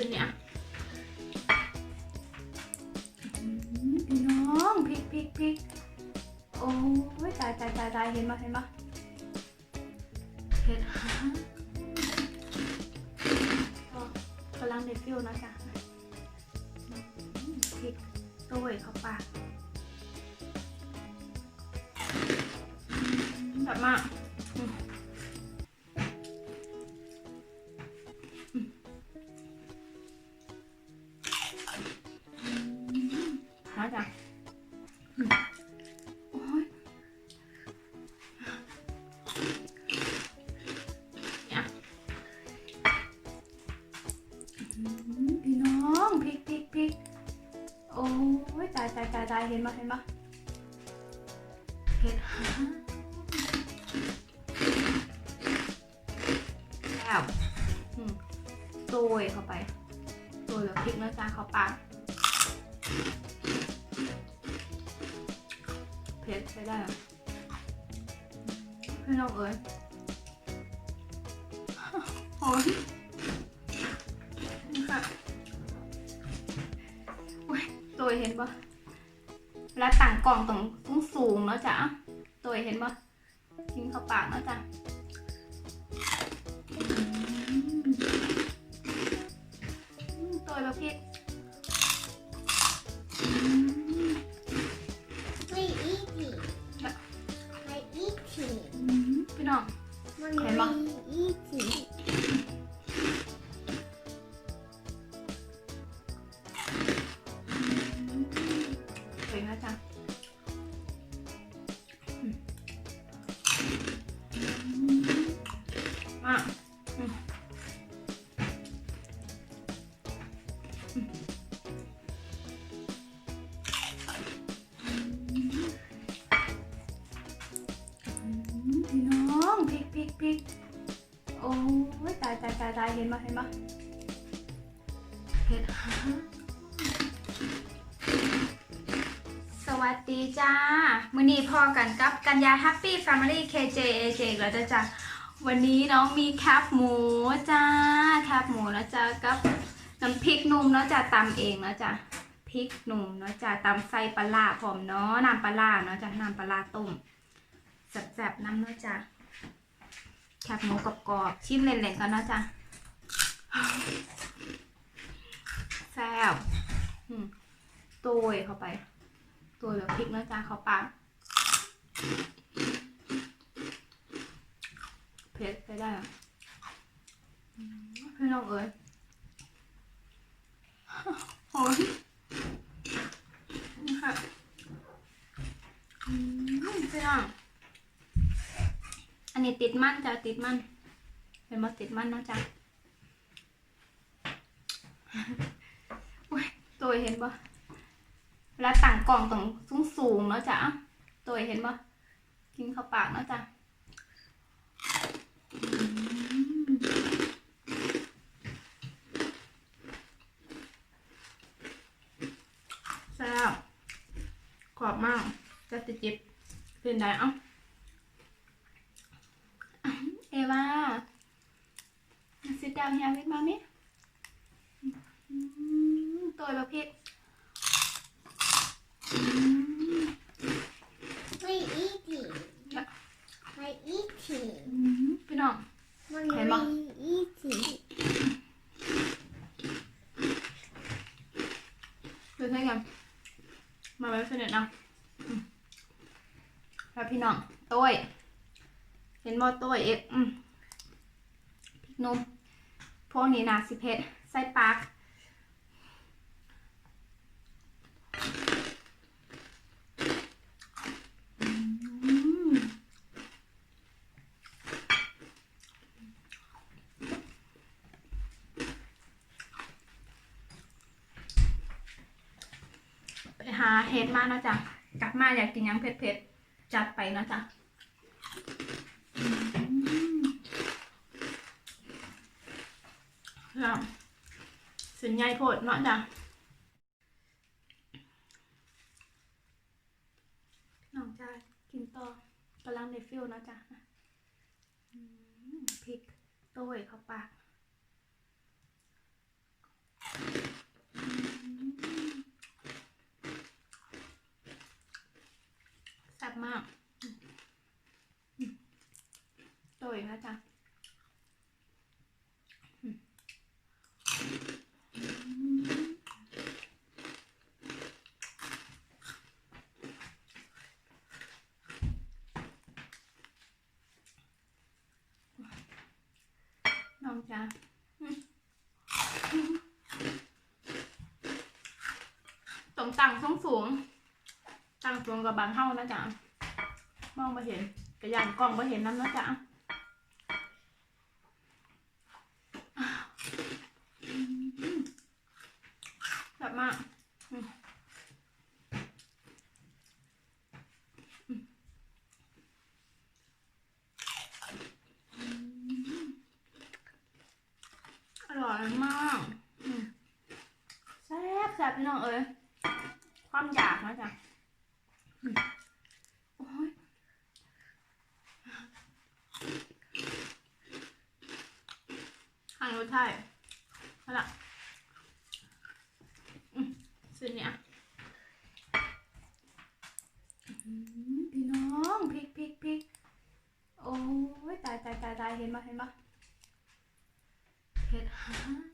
สุดเนี่ยอืมพี่น้องพริกพริกพริกโอ้ยตายตายตายตายเห็นปะเห็นปะเผ็ดฮะก็กำลังเด็ดฟิวนะจ๊ะอืมพริกโต้ยเข้าปากอืมแบบมาก พี่น้องพริกพริกพริกโอ้ยตายตายตายตายเห็นปะเห็นปะเผ็ดฮะแล้วอืมโรยเข้าไปโรยแบบพริกนะจ๊ะเข้าปากเผ็ดใช้ได้เหรอพี่น้องเอ๋ยโอ้ย ตัวเห็นปะแล้วต่างกล่องต้องต้องสูงเนาะจ้ะตัวเห็นปะกินเข้าปากเนาะจ้ะตัวแบบพริก พี่น้องพริกพริกพริกโอ้ยตายตายตายตายเห็นปะเห็นปะเผ็ดฮะสวัสดีจ้า มือนี้พอกันกับกัญญา Happy Family KJ AJ อีกแล้วจ้ะจ้ะวันนี้น้องมีแคปหมูจ้า แคปหมูนะจ้ากับ้ำพริกหนุ่มเนาะจ้ะตำเองเนาะจ้ะพริกหนุ่มเนาะจ้ะตำใส่ปลาร้าพร้อมเนาะน้ำปลาเนาะจ้ะน้ำปลาต้มแซ่บๆน้ำเนาะจ้ะแคปหมูกรอบๆชิมเล่นๆกันเนาะจ้ะแซ่บโต้ยเข้าไปตัวแบบพริกเนะจ๊ะเขาปากเผ็ดไปได้อะอืมพี่น้องเอ๋ย อนี่ค่ะอืมพี่น้องอันนี้ติดมั่นจ้ะติดมั่นเป็นมาติดมั่นนะจ๊ะอุ้ยตัวเห็นปะเวลาต่างกล่องต้องสูงสูงๆเนาะจ๊ะตัวเห็นปะกินเข้าปากเนาะจ๊ะ แซ่บกรอบมากจะติดจิบเป็นไงเอ้าเอวา sit down here with mommy อืมตัวแบบพริก ไม่อีทีไม่อีที อืมพี่น้อง มัน เห็นปะ ไม่อีที ดูใช่กัน มา ไว้สนิทนะแล้วพี่น้องต้ยเห็นบ่ต้ยเอ็กพริกนุ่มพวกนี้นะสิเพชรใส่ปากอืมไปหา เฮ็ดมาเนาะจ๊ะกลับมาอยากกินยังเผ็ดๆจัดไปเนาะจ๊ะแล้วสินใหญ่โพดเนาะจ๊ะน้องจ้ากินต่อกำลังในฟิลเนาะจ๊ะพริกโต้ยเข้าปาก บมากโดยนะจ๊ะน้องจ้าสงต่างสงสูง ต่างสูงกับบางเฮ้านะจ๊ะมองมาเห็นกระยานกล้องมาเห็นน้ำนะจ๊ะแบบมากอืมอืมอร่อยมากแซ่บแซ่บพี่น้องเอ้ยความอยากนะจ๊ะ โอ้ยทางรถไทยนั่นแหละอืมซื้อเนี่ยอืมพี่น้องพริกพริกพริกโอ้ยตายตายตายตายเห็นปะเห็นปะเผ็ดฮะ